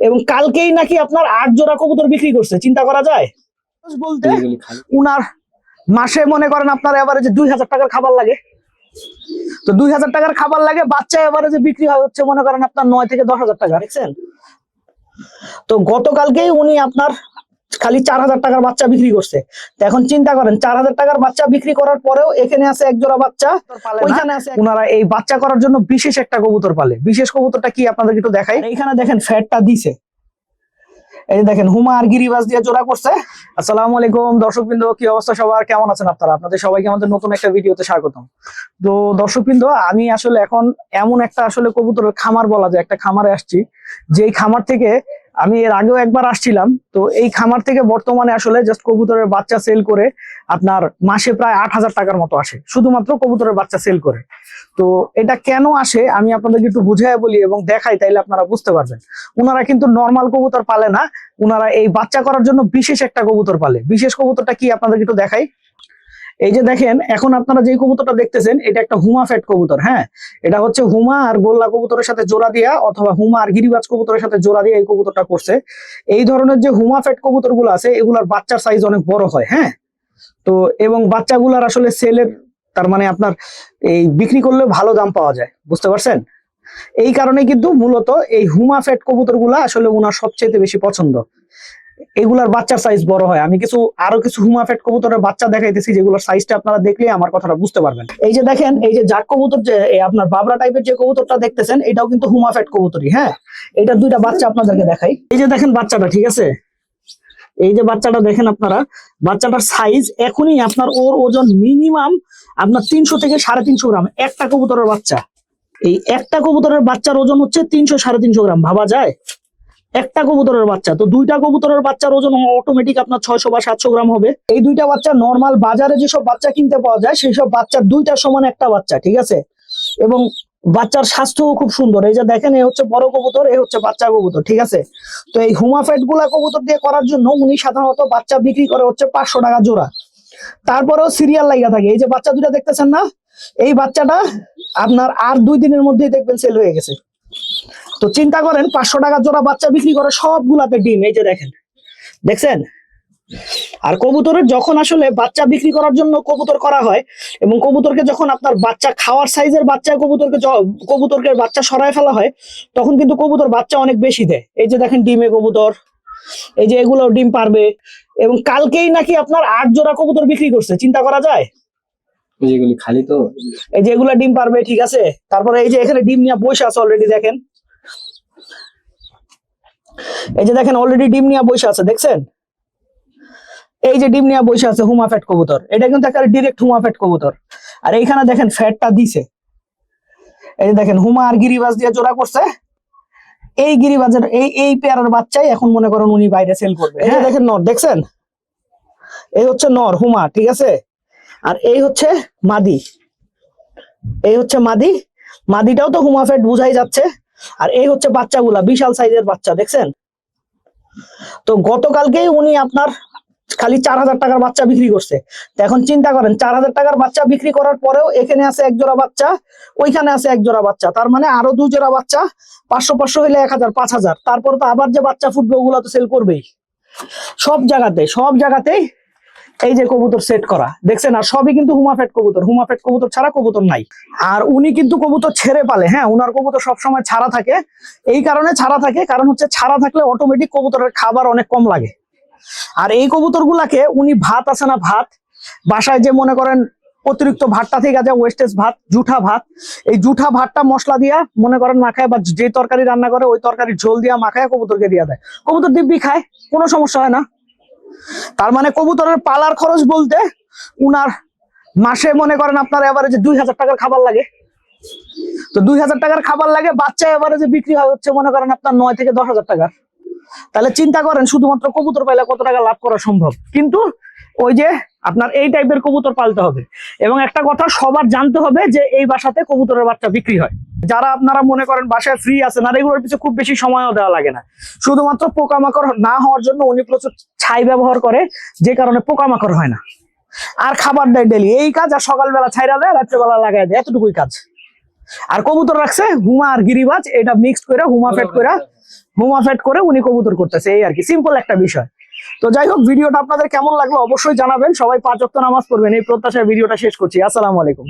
এবং কালকেই নাকি আপনার আট জোড়া কবুতর বিক্রি করছে চিন্তা করা যায়? বলতে উনার মাসে মনে করেন আপনার এভারেজে দুই হাজার টাকার খাবার লাগে। তো দুই হাজার টাকার খাবার লাগে বাচ্চা এভারেজে বিক্রি হয় হচ্ছে মনে করেন আপনার নয় থেকে দশ হাজার টাকা দেখছেন? তো গতকালকেই উনি আপনার খালি চার হাজার টাকার বাচ্চা বিক্রি করছে। তো এখন চিন্তা করেন চার হাজার টাকার বাচ্চা বিক্রি করার পরেও এখানে আছে এক জোড়া বাচ্চা ওইখানে আছে ওনারা এই বাচ্চা করার জন্য বিশেষ একটা কবুতর পালে। বিশেষ কবুতরটা কি আপনাদের একটু দেখাই? এইখানে দেখেন ফ্যাটটা দিছে। এই দেখেন হুমা আর গিরিবাজ দিয়ে জোড়া করছে। আসসালামু আলাইকুম দর্শকবৃন্দ কি অবস্থা সবার? কেমন আছেন আপনারা? আপনাদের সবাইকে আমাদের নতুন একটা ভিডিওতে স্বাগতম। তো দর্শকবৃন্দ আমি আসলে এখন এমন একটা আসলে কবুতরের খামার বলা যায় একটা খামারে আসছি। যেই খামার থেকে আমি এর আগেও একবার আসছিলাম, তো এই খামার থেকে বর্তমানে আসলে জাস্ট কবুতরের বাচ্চা সেল করে আপনার মাসে প্রায় আট হাজার টাকার মতো আসে, শুধুমাত্র কবুতরের বাচ্চা সেল করে। তো এটা কেন আসে আমি আপনাদেরকে একটু বুঝাই বলি এবং দেখাই, তাইলে আপনারা বুঝতে পারবেন। ওনারা কিন্তু নর্মাল কবুতর পালে না ওনারা এই বাচ্চা করার জন্য বিশেষ একটা কবুতর পালে। বিশেষ কবুতরটা কি আপনাদেরকে একটু দেখাই? এই যে দেখেন, এখন আপনারা যে কবুতরটা দেখতেছেন, এটা একটা হুমা ফ্যাট কবুতর হ্যাঁ? এটা হচ্ছে হুমা আর গোল্লা কবুতরের সাথে জোড়া দিয়া, অথবা হুমা আর গিরিবাজ কবুতরের সাথে জোড়া দিয়ে এই কবুতরটা করছে। এই ধরনের যে হুমা ফ্যাট কবুতরগুলো আছে, এগুলার বাচ্চার সাইজ অনেক বড় হয় হ্যাঁ? তো, এবং বাচ্চাগুলার আসলে সেলের, তার মানে আপনার এই বিক্রি করলে ভালো দাম পাওয়া যায়, বুঝতে পারছেন? এই কারণে কিন্তু মূলত এই হুমা ফ্যাট কবুতরগুলা আসলে ওনার সবচেয়ে বেশি পছন্দ। এগুলার বাচ্চার সাইজ বড় হয়। আমি কিছু, আরও কিছু হুমা ফ্যাট কবুতরের বাচ্চা দেখাইতেছি যেগুলোর সাইজটা আপনারা দেখলে আমার কথাটা বুঝতে পারবেন। এই যে দেখেন, এই যে জাক কবুতর যে আপনার বাবরা টাইপের যে কবুতরটা দেখতেছেন, এটাও কিন্তু হুমা ফ্যাট কবুতরই হ্যাঁ? এটা দুইটা বাচ্চা আপনাদেরকে দেখাই। এই যে দেখেন বাচ্চাটা, ঠিক আছে? এই যে বাচ্চাটা দেখেন আপনারা, বাচ্চাটার সাইজ এখনই আপনার ওর ওজন মিনিমাম আপনার তিনশো থেকে সাড়ে তিনশো গ্রাম, একটা কবুতরের বাচ্চা। এই একটা কবুতরের বাচ্চার ওজন হচ্ছে তিনশো সাড়ে তিনশো গ্রাম, ভাবা যায়? একটা কবুতরের বাচ্চা। তো দুইটা কবুতরের বাচ্চার ওজন অটোমেটিক আপনার ছয়শো বা সাতশো গ্রাম হবে। এই দুইটা বাচ্চা নর্মাল বাজারে যেসব বাচ্চা কিনতে পাওয়া যায় সেই সব বাচ্চার দুইটার সমান একটা বাচ্চা, ঠিক আছে? এবং বাচ্চার স্বাস্থ্যও খুব সুন্দর। এই যে দেখেন এই হচ্ছে বড় কবুতর এই হচ্ছে বাচ্চা কবুতর, ঠিক আছে? তো এই হুমাফেটগুলা কবুতর দিয়ে করার জন্য উনি সাধারণত বাচ্চা বিক্রি করে হচ্ছে পাঁচশো টাকা জোড়া। তারপরেও সিরিয়াল লাগা থাকে। এই যে বাচ্চা দুটা দেখতেছেন না? এই বাচ্চাটা আপনার আর দুই দিনের মধ্যেই দেখবেন সেল হয়ে গেছে। তো চিন্তা করেন পাঁচশো টাকা জোড়া বাচ্চা বিক্রি করে সবগুলাতে ডিম এই যে দেখেন। দেখছেন? আর কবুতরের যখন আসলে বাচ্চা বিক্রি করার জন্য কবুতর করা হয় এবং কবুতরকে যখন আপনার বাচ্চা খাওয়ার সাইজের বাচ্চা কবুতরকে কবুতরকে বাচ্চা সরায় ফেলা হয় তখন কিন্তু কবুতর বাচ্চা অনেক বেশি দেয়। এই যে দেখেন ডিমে কবুতর এই যে এগুলো ডিম পারবে এবং কালকেই নাকি আপনার আট জোড়া কবুতর বিক্রি করছে চিন্তা করা যায়? খালি তো। এই যে এগুলা ডিম পারবে ঠিক আছে? তারপরে এই যে এখানে ডিম নিয়ে বসে আছে অলরেডি দেখেন। এই যে দেখেন অলরেডি ডিম নিয়ে বসে আছে দেখছেন? এই যে ডিম নিয়ে বসে আছে হুমা ফ্যাট কবুতর এটা কিন্তু একটা ডিরেক্ট হুমা ফ্যাট কবুতর। আর এইখানে দেখেন ফ্যাটটা দিছে। এই যে দেখেন হুমা আর গিরিবাজ দিয়ে জোড়া করছে। এই গিরিবাজের এই এই পেয়ারের বাচ্চাই এখন মনে করেন উনি বাইরে সেল করবে। এই যে দেখেন নর দেখছেন? এই হচ্ছে নর হুমা ঠিক আছে? আর এই হচ্ছে মাদি। এই হচ্ছে মাদি। মাদিটাও তো হুমাফেট বুঝাই যাচ্ছে। আর এই হচ্ছে বাচ্চাগুলা, বিশাল সাইজের বাচ্চা, দেখছেন? তো গতকালকেই উনি আপনার খালি চার হাজার টাকার বাচ্চা বিক্রি করছে। তো এখন চিন্তা করেন, চার হাজার টাকার বাচ্চা বিক্রি করার পরেও এখানে আছে এক জোড়া বাচ্চা, ওইখানে আছে এক জোড়া বাচ্চা। তার মানে আরও দুই জোড়া বাচ্চা, পাঁচশো পাঁচশো হইলে এক হাজার, পাঁচ হাজার। তারপর তো আবার যে বাচ্চা ফুটবে, ওগুলো তো সেল করবেই। সব জায়গাতে, সব জায়গাতেই এই যে কবুতর সেট করা, দেখছেন? আর সবই কিন্তু হুমাফেট কবুতর। হুমাফেট কবুতর ছাড়া কবুতর নাই। আর উনি কিন্তু কবুতর ছেড়ে পালে। হ্যাঁ উনার কবুতর সবসময় ছাড়া থাকে। এই কারণে ছাড়া থাকে। কারণ হচ্ছে ছাড়া থাকলে অটোমেটিক কবুতরের খাবার অনেক কম লাগে। আর এই কবুতর গুলাকে উনি ভাত আছে না ভাত? বাসায় যে মনে করেন অতিরিক্ত ভাতটা থেকে যা ওয়েস্টেজ ভাত, জুঠা ভাত, এই জুঠা ভাতটা মশলা দিয়া মনে করেন মাখায় বা যে তরকারি রান্না করে, ওই তরকারির ঝোল দিয়া মাখায়, কবুতরকে দিয়া দেয়। কবুতর দিব্যি খায়, কোনো সমস্যা হয় না। তার মানে কবুতরের পালার খরচ বলতে উনার মাসে মনে করেন আপনার এভারেজে দুই হাজার টাকার খাবার লাগে। তো দুই হাজার টাকার খাবার লাগে, বাচ্চা এভারেজে বিক্রি হয় হচ্ছে মনে করেন আপনার নয় থেকে দশ হাজার টাকা তাহলে চিন্তা করেন, শুধুমাত্র কবুতর পাইলে কত টাকা লাভ করা সম্ভব? কিন্তু ওই যে আপনার এই টাইপের কবুতর পালতে হবে। এবং একটা কথা সবার জানতে হবে যে এই বাসাতে কবুতরের বাচ্চা বিক্রি হয়। যারা আপনারা মনে করেন বাসায় ফ্রি আছেন, আর এগুলোর পিছনে খুব বেশি সময়ও দেওয়া লাগে না। শুধুমাত্র পোকামাকড় না হওয়ার জন্য উনি প্রচুর ছাই ব্যবহার করে, যে কারণে পোকামাকড় হয় না। আর খাবার দেয় ডেলি এই কাজ আর সকালবেলা ছাইরা দেয়, রাত্রেবেলা লাগাই দেয়, এতটুকুই কাজ। আর কবুতর রাখছে হুমা আর গিরিবাজ, এটা মিক্সড করে হুমা ফেট করে মোমা ফেট করে উনি কবুতর করতেছে। এই আর কি। সিম্পল একটা বিষয়। তো যাই হোক, ভিডিওটা আপনাদের কেমন লাগল অবশ্যই জানাবেন। সবাই পাঁচ অক্ত নামাজ পড়বেন। এই প্রত্যাশায় ভিডিওটা শেষ করছি। আসসালামু আলাইকুম।